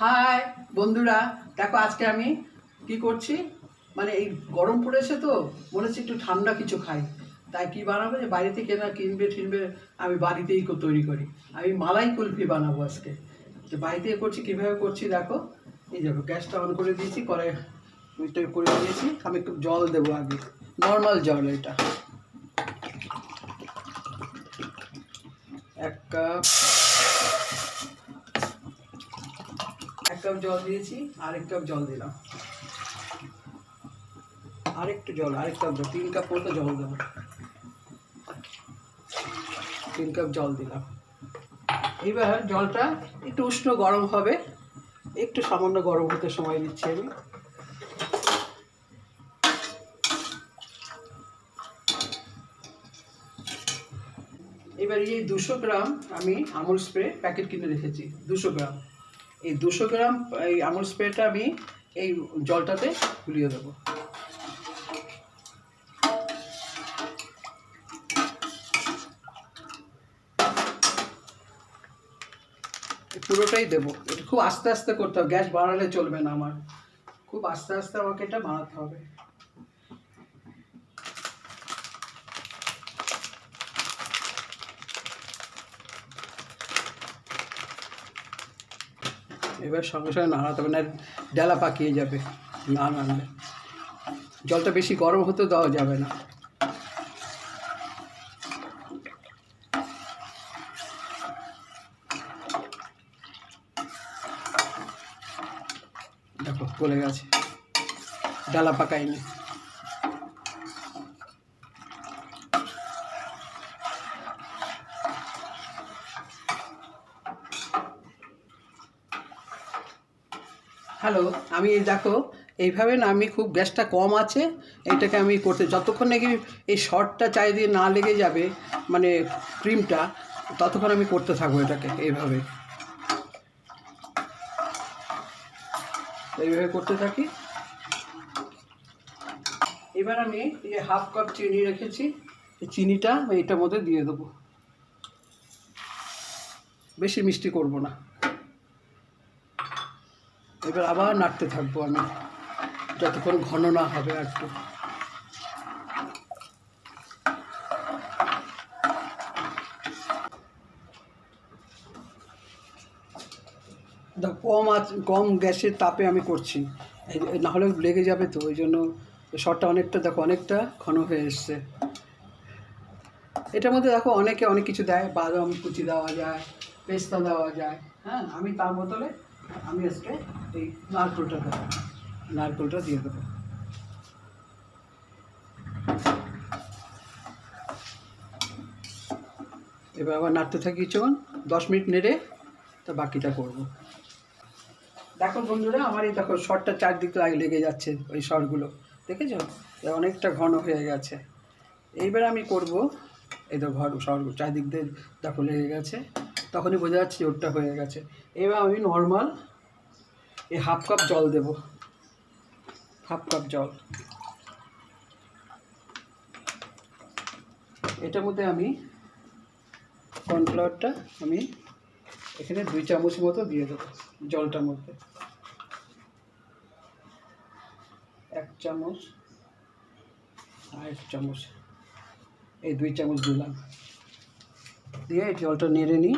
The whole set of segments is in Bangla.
হাই, বন্ধুরা, দেখো আজকে আমি কি করছি? মানে এই গরম পড়েছে তো মনে হচ্ছে একটু ঠান্ডা কিছু খাই। তাই কি বানাবো যে বাইরে থেকে না কিনবে, ঠিনবে, আমি বাড়িতেই তৈরি করি। আমি মালাই কুলফি বানাবো আজকে। যে বাড়িতে করছি, কীভাবে করছি দেখো। এই দেখো, গ্যাসটা অন করে দিয়েছি ওইটা করে দিয়েছি আমি একটু জল দেবো আগে, নর্মাল জল এটা। এক কাপ কাপ জল দিয়েছি, আরেক কাপ জল দিলাম। আরেকটু জল, আরেক কাপ জল, তিন কাপ মতো জল দেবো। তিন কাপ জল দিলাম। এইবার জলটা একটু উষ্ণ গরম হবে। একটু সামান্য গরম হতে সময় দিচ্ছি আমি। এবার এই দুশো গ্রাম আমি আমুল স্প্রে প্যাকেট কিনে রেখেছি, দুশো গ্রাম। এই দুশো গ্রাম, এই আমুল স্প্রেটা আমি এই জলটাতে গুলিয়ে দেবো। পুরোটাই দেবো। এটা খুব আস্তে আস্তে করতে হবে, গ্যাস বাড়ালে চলবে না আমার। খুব আস্তে আস্তে আমাকে এটা বানাতে হবে। এবার সঙ্গে সঙ্গে নাড়াতে হবে না ডালা পাকিয়ে যাবে। না নাড়লে জলটা বেশি গরম হতে দেওয়া যাবে না। দেখো, গলে গেছে। ডালা পাকায়নি। হ্যালো আমি এই দেখো, এইভাবে না আমি খুব গ্যাসটা কম আছে, এটাকে আমি করতে, যতক্ষণ নাকি এই শর্টটা চারিদিকে না লেগে যাবে মানে ক্রিমটা ততক্ষণ আমি করতে থাকব এটাকে, এইভাবে। এইভাবে করতে থাকি। এবার আমি এই যে হাফ কাপ চিনি রেখেছি, এই চিনিটা এটার মধ্যে দিয়ে দেবো। বেশি মিষ্টি করব না। এবার আবার নাড়তে থাকব আমি। যতক্ষণ ঘন না হবে আর একটু কম আঁচ কম গ্যাসের তাপে আমি করছি। নাহলে লেগে যাবে তো, ওই জন্য শর্টটা অনেকটা, দেখো, অনেকটা ঘন হয়ে এসছে। এটার মধ্যে দেখো, অনেকে অনেক কিছু দেয়। বাদাম কুচি দেওয়া যায়, পেস্তা দেওয়া যায় হ্যাঁ? আমি তার বদলে আমি আজকে এই নারকেলটা দেবো। নারকেলটা দিয়ে দেবো। এবার আবার নাড়তে থাকি কিছুক্ষণ, দশ মিনিট নেড়ে, তো বাকিটা করব। দেখো বন্ধুরা, আমার এই দেখো শর্টটা চারদিকে লাগ- যাচ্ছে, ওই শর্টগুলো দেখেছ? অনেকটা ঘন হয়ে গেছে। এইবার আমি করব, এই তো ঘর শর্ট চারদিক দিয়ে দেখো লেগে গেছে। তখনই বোঝা যাচ্ছে ওরটা হয়ে গেছে। এবার আমি নর্মাল এই হাফ কাপ জল দেব। হাফ কাপ জল। এটার মধ্যে আমি কর্নফ্লাওয়ারটা আমি এখানে দুই চামচ মতো দিয়ে দেবো জলটার মধ্যে। এক চামচ আর এক চামচ। এই দুই চামচ দিলাম। দিয়ে জলটা নেড়ে নিই।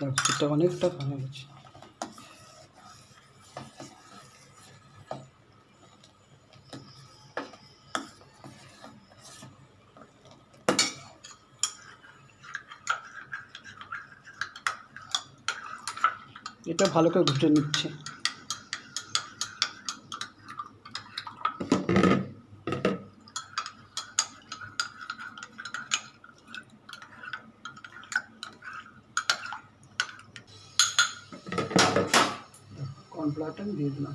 এটা অনেকটা ভালো গেছে। এটা ভালো করে ঘুটে নিচ্ছে। আমি দিয়ে দিলাম।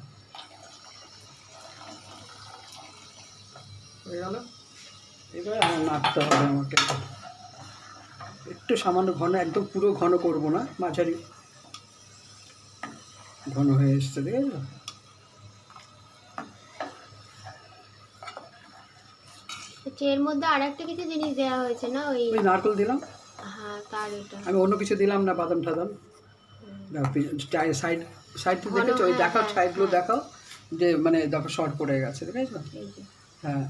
হয়ে গেল? এবার আমার নাড়তে হবে আমাকে। একটু সামান্য ঘন একদম পুরো ঘন করব না মাঝারি। ঘন হয়ে এসছে দেখেছ আচ্ছা এর মধ্যে আর একটা কিছু জিনিস দেওয়া হয়েছে না ওই ওই নারকেল দিলাম। হ্যাঁ তার এটা। আমি অন্য কিছু দিলাম না বাদাম টাদাম সাইড সাইড ঘন, দেখেছ ওই হ্যাঁ, দেখাও হ্যাঁ, সাইডগুলো হ্যাঁ। দেখাও যে মানে দেখো শর্ট পড়ে গেছে দেখেছ হ্যাঁ।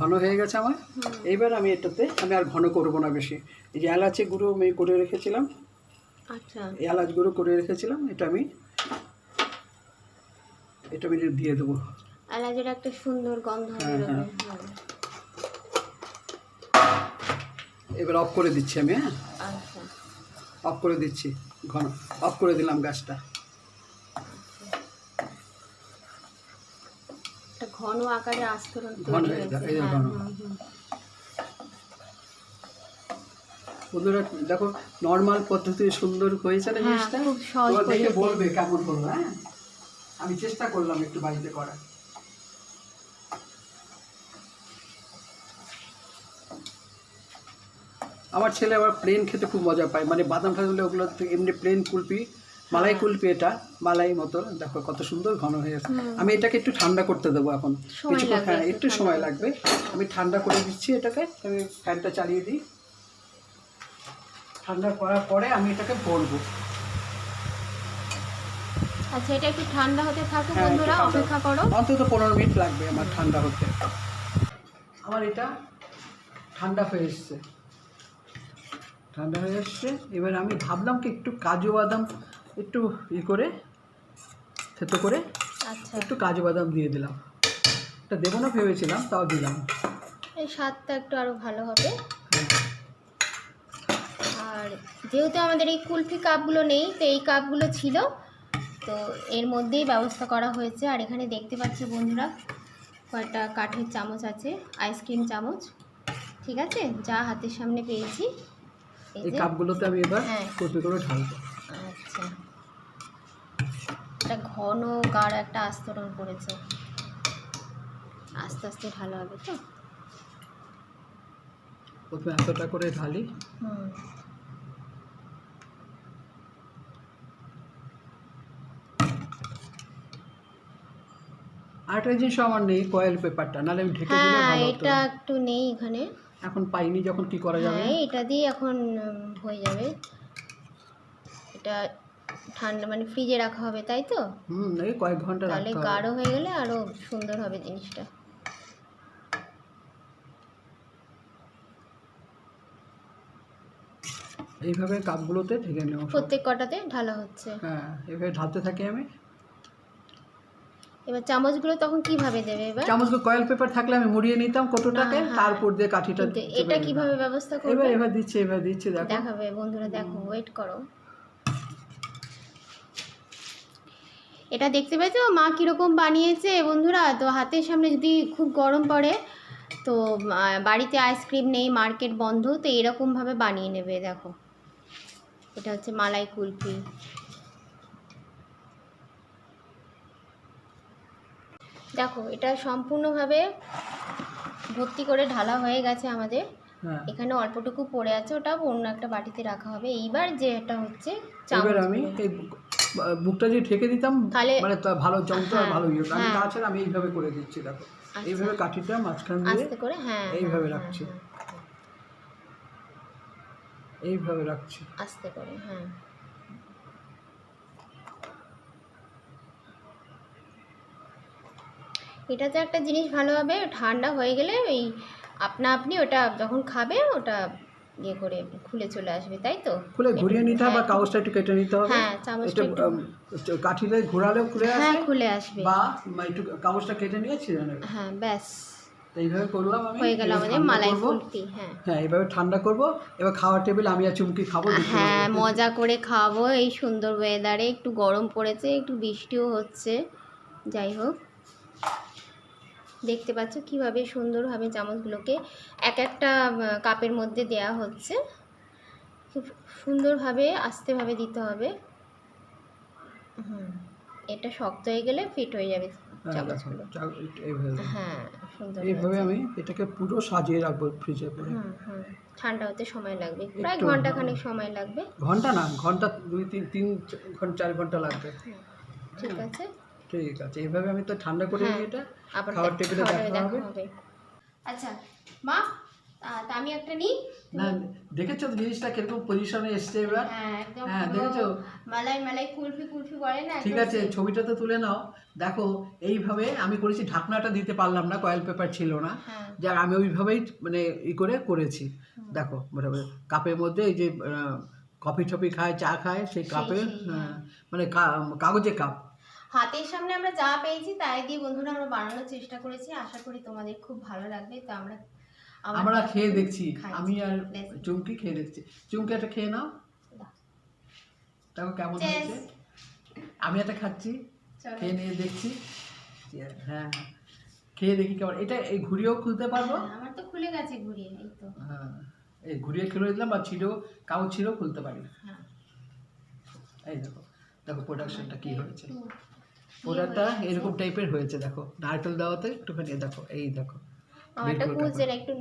ঘন হয়ে গেছে আমার। এইবার আমি এটাতে আমি আর ঘন করব না বেশি। এই যে এলাচি গুঁড়ো আমি করে রেখেছিলাম। আচ্ছা। এলাচ গুঁড়ো করে রেখেছিলাম এটা আমি এটা আমি দিয়ে দেবো। এলাচের একটা সুন্দর গন্ধ হ্যাঁ, হ্যাঁ। হ্যাঁ। এবার অফ করে দিচ্ছি আমি হ্যাঁ? আচ্ছা। অফ করে দিচ্ছি। ঘন অফ করে দিলাম গ্যাসটা। ঘন আকারে আস্তরণ ঘন তৈরি হয়ে এই ঘন। বন্ধুরা দেখো নর্মাল পদ্ধতি সুন্দর হয়েছে না হ্যাঁ, জিনিসটা? দেখে বলবে কেমন হলো হ্যাঁ? আমি চেষ্টা করলাম একটু বাড়িতে করার। আমার ছেলে আবার প্লেন খেতে খুব মজা পায়। মানে বাদাম ঠাদাম ওগুলো এমনি প্লেন কুলপি মালাই হ্যাঁ। কুলপি এটা মালাই মতো। দেখো কত সুন্দর ঘন হয়ে গেছে। আমি এটাকে একটু ঠান্ডা করতে দেবো এখন। কিছুক্ষণ হ্যাঁ একটু সময় লাগবে। আমি ঠান্ডা করে দিচ্ছি এটাকে। আমি ফ্যানটা চালিয়ে দিই। ঠান্ডা করার পরে আমি এটাকে ভরবো। আচ্ছা এটা একটু ঠান্ডা হতে থাকো হ্যাঁ, একটু বন্ধুরা অপেক্ষা করো। অন্তত পনেরো মিনিট লাগবে আমার ঠান্ডা হতে। আমার এটা ঠান্ডা হয়ে এসছে। ঠান্ডা হয়ে এসছে। এবার আমি ভাবলাম কি একটু কাজু বাদাম একটু ই করে থেতো করে আচ্ছা। একটু কাজু বাদাম দিয়ে দিলাম। এটা দেবো না ভেবেছিলাম তাও দিলাম। এই স্বাদটা একটু আরও ভালো হবে। হ্যাঁ। আর যেহেতু আমাদের এই কুলফি কাপগুলো নেই তো এই কাপগুলো ছিল তো এর মধ্যেই ব্যবস্থা করা হয়েছে। আর এখানে দেখতে পাচ্ছি বন্ধুরা কয়েকটা কাঠের চামচ আছে আইসক্রিম চামচ। ঠিক আছে? যা হাতের সামনে পেয়েছি। এই কাপগুলোতে আমি এবার হ্যাঁ। কপি করে ঢালবো। আচ্ছা। একটা ঘন গাঢ় একটা আস্তরণ পড়েছে। আস্তে আস্তে ভালো হবে তো? প্রথমে এতটা করে ঢালি। হুম। আরেকটা জিনিস আমার নেই কয়েল পেপারটা নাহলে আমি ঢেকে দিলে হ্যাঁ ভালো হতো। এটা একটু নেই এখানে। এখন পাইনি যখন কি করা যাবে? হ্যাঁ এটা দিয়ে এখন হয়ে যাবে। এটা ঠান্ডা মানে ফ্রিজে রাখা হবে তাই তো? হুম এই কয়েক ঘণ্টা তাহলে গাঢ় হয়ে গেলে আরও সুন্দর হবে জিনিসটা। এইভাবে কাপগুলোতে ঢেকে নেব সব। প্রত্যেক কটাতে ঢালা হচ্ছে। হ্যাঁ এইভাবে ঢালতে থাকি আমি। এবার চামচগুলো তখন কীভাবে দেবে এবার? চামচগুলো কয়েল পেপার থাকলে আমি মুড়িয়ে নিতাম কোটোটাকে হ্যাঁ। তারপর দিয়ে কাঠিটা এটা। কীভাবে ব্যবস্থা এবার করবে? এবার দিচ্ছি এবার দিচ্ছি দেখো। দেখাবে বন্ধুরা দেখো ওয়েট করো। এটা দেখতে পেয়েছ? মা কীরকম বানিয়েছে বন্ধুরা? তো হাতের সামনে যদি খুব গরম পড়ে তো বাড়িতে আইসক্রিম নেই মার্কেট বন্ধ তো এরকমভাবে বানিয়ে নেবে দেখো। এটা হচ্ছে মালাই কুলফি। দেখো এটা সম্পূর্ণভাবে ভর্তি করে ঢালা হয়ে গেছে আমাদের হ্যাঁ এখানে অল্পটুকু পড়ে আছে ওটা অন্য একটা বাটিতে রাখা হবে এইবার যে এটা হচ্ছে এবার আমি এই বুকটা যদি ঠেকে দিতাম তাহলে- মানে তা ভালো জমতো হ্যাঁ, ভালো ইয়ে। আমি হ্যাঁ। তাছাড়া আমি এইভাবে করে দিচ্ছি দেখো আচ্ছা। এইভাবে কাঠিটা মাঝখান দিয়ে আস্তে করে হ্যাঁ এইভাবে রাখছি। এইভাবে রাখছি আস্তে করে হ্যাঁ এটাতে একটা জিনিস ভালো হবে ঠান্ডা হয়ে গেলে ওই আপনা আপনি ওটা যখন খাবে ওটা ইয়ে করে খুলে চলে আসবে তাই তো? খুলে ঘুরিয়ে নিতে হবে বা হ্যাঁ, কাগজটা একটু কেটে নিতে হবে। হ্যাঁ, চামচটা এটা একটু- কাঠিতে ঘোরালেও খুলে হ্যাঁ খুলে আসবে। বা একটু কাগজটা কেটে নিয়ে ছিঁড়ে নেবে। হ্যাঁ ব্যাস। তো এইভাবে করলাম আমি হয়ে গেল আমাদের মালাই করব। হ্যাঁ। হ্যাঁ এইভাবে ঠান্ডা করব এবার খাওয়ার টেবিল আমি আর চুমকি খাব হ্যাঁ মজা করে খাব এই সুন্দর ওয়েদারে একটু গরম পড়েছে একটু বৃষ্টিও হচ্ছে যাই হোক। দেখতে পাচ্ছ কীভাবে সুন্দরভাবে চামচগুলোকে এক একটা কাপের মধ্যে দেয়া হচ্ছে। খুব সুন্দরভাবে আস্তেভাবে দিতে হবে। হুম এটা শক্ত হয়ে গেলে ফিট হয়ে যাবে হ্যাঁ, চামচগুলো। হ্যাঁ সুন্দর এইভাবে আমি এটাকে পুরো সাজিয়ে রাখব ফ্রিজে করে। ঠান্ডা হতে সময় লাগবে। প্রায় ঘণ্টা। খানেক সময় লাগবে। ঘণ্টা না ঘণ্টা দুই তিন তিন ঘণ্টা চার ঘণ্টা লাগবে। ঠিক আছে। ঠিক আছে এইভাবে আমি তো ঠান্ডা করে হ্যাঁ, এটা। আবার খাওয়ার টেবিলে দেখা হবে? আচ্ছা মা তা- আমি একটা নিই? না দেখেছ তো জিনিসটা কীরকম পজিশনে এসছে এবার? হ্যাঁ একদম হ্যাঁ, দেখেছ? মালাই মালাই কুলফি কুলফি করে না ঠিক আছে ছবিটা তো তুলে নাও। দেখো এইভাবে আমি করেছি ঢাকনাটা দিতে পারলাম না কয়েল পেপার ছিল না। হ্যাঁ। যাক আমি ওইভাবেই মানে ই করে করেছি। দেখো মোটামুটি কাপের মধ্যে এই যে কফি টফি খায় চা খায় সেই কাপে হ্যাঁ। মানে কা- কাগজের কাপ। হাতের সামনে আমরা যা পেয়েছি তাই দিয়ে বন্ধুরা আমরা বানানোর চেষ্টা করেছি। আশা করি তোমাদের খুব ভালো লাগবে। তো আমরা আমরা খেয়ে দেখছি। আমি আর চুমকি খেয়ে দেখছি। চুমকি একটা খেয়ে নাও। দাও। কেমন হয়েছে। আমি একটা খাচ্ছি খেয়ে নিয়ে দেখছি। হ্যাঁ হ্যাঁ। খেয়ে দেখি কেমন। এটা এই ঘুরিয়েও খুলতে পারব? হ্যাঁ, আমার তো খুলে গেছে ঘুরিয়ে এই তো। হ্যাঁ এই ঘুরিয়ে খুলে দিলাম বা ছিঁড়েও কাগজ ছিঁড়েও খুলতে পারি। হ্যাঁ। এই দেখো। দেখো প্রোডাকশনটা কি হয়েছে? প্রোডাক্টটা এরকম টাইপের হয়েছে দেখো। নারকেল দেওয়াতে একটুখানি দেখো এই দেখো। আমারটা না একটু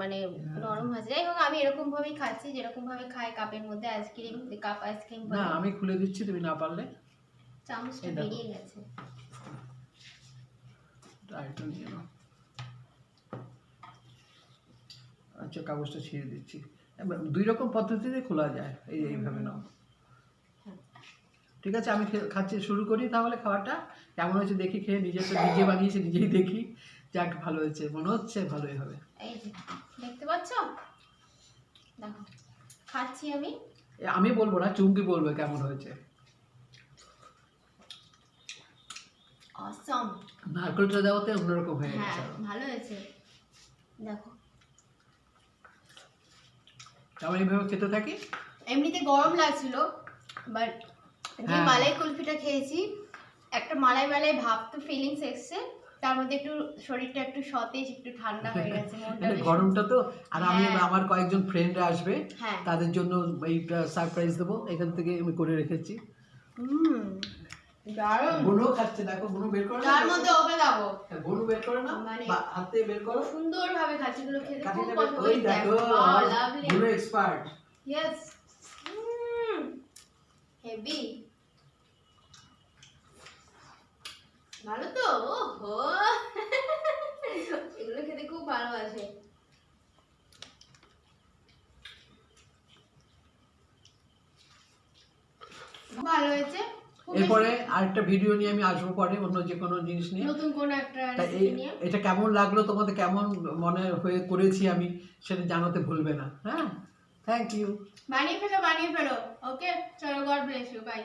মানে নরম হয়েছে। যাই হোক আমি এরকম ভাবেই খাচ্ছি যেরকম ভাবে খাই কাপের মধ্যে আইসক্রিম কাপ আইসক্রিম না আমি খুলে দিচ্ছি তুমি না পারলে। চামচটা। বেরিয়ে গেছে। আরেকটু নিয়ে নাও। আচ্ছা কাগজটা ছিঁড়ে দিচ্ছি। দুই রকম পদ্ধতিতে খোলা যায়। এই এইভাবে নাও। ঠিক আছে আমি খাচ্ছি শুরু করি তাহলে খাওয়াটা কেমন হয়েছে দেখি খেয়ে নিজে তো নিজে বানিয়েছি নিজেই দেখি। যাক ভালো হয়েছে মনে হচ্ছে ভালোই হবে। এই যে দেখতে পাচ্ছ? দেখো খাচ্ছি আমি। আমি বলব না চুমকি বলবে কেমন হয়েছে। অসম নারকেলটা দেওয়াতে অন্যরকম হয়ে হ্যাঁ গেছে ভালো হয়েছে। দেখো। আমরা এইভাবে খেতে থাকি? এমনিতে গরম লাগছিল বাট যে হ্যাঁ। মালাই কুলফিটা খেয়েছি একটা মালাই মালাই ভাব তো ফিলিংস এসছে তার মধ্যে একটু শরীরটা একটু সতেজ একটু ঠান্ডা হয়ে গেছে মানে গরমটা তো আর আমি হ্যাঁ। আমার কয়েকজন ফ্রেন্ডরা আসবে হ্যাঁ। তাদের জন্য এইটা সারপ্রাইজ দেবো এখান থেকে আমি করে রেখেছি। হুম খাচ্ছে দেখো বের করে তার মধ্যে ওকে দাও বের করে না? মানে- হাত বের করো। সুন্দর ভাবে খাচ্ছি গুলো খেতে খুব পছন্দ ওই দেখো লাভলি এক্সপার্ট ইয়েস হেভি ভালো তো? ওহো। এগুলো খেতে খুব ভালোবাসে। ভালো হয়েছে। এরপরে আরেকটা ভিডিও নিয়ে আমি আসব পরে অন্য যে কোনো জিনিস নিয়ে। নতুন কোন একটা এটা কেমন লাগল? তোমাদের কেমন মনে হয়ে করেছি আমি সেটা জানাতে ভুলবে না। হ্যাঁ? থ্যাংক ইউ বানিয়ে ফেলো বানিয়ে ফেলো। ওকে চলো গড ব্লেস ইউ বাই